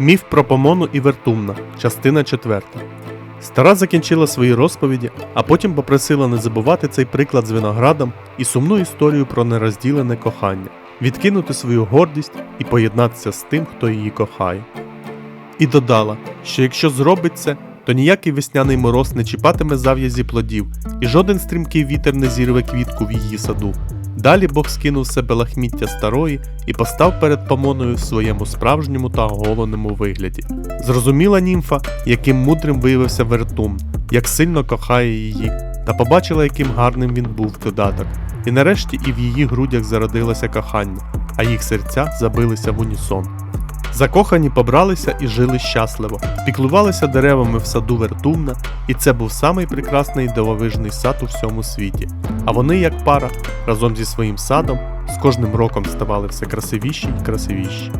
Міф про Помону і Вертумна, частина 4. Стара закінчила свої розповіді, а потім попросила не забувати цей приклад з виноградом і сумну історію про нерозділене кохання, відкинути свою гордість і поєднатися з тим, хто її кохає. І додала, що якщо зробить це, то ніякий весняний мороз не чіпатиме зав'язі плодів, і жоден стрімкий вітер не зірве квітку в її саду. Далі Бог скинув з себе лахміття старої і постав перед Помоною в своєму справжньому та оголеному вигляді. Зрозуміла німфа, яким мудрим виявився Вертум, як сильно кохає її, та побачила, яким гарним він був додаток. І нарешті і в її грудях зародилося кохання, а їх серця забилися в унісон. Закохані побралися і жили щасливо, піклувалися деревами в саду Вертумна, і це був самий прекрасний дивовижний сад у всьому світі. А вони, як пара, разом зі своїм садом, з кожним роком ставали все красивіші й красивіші.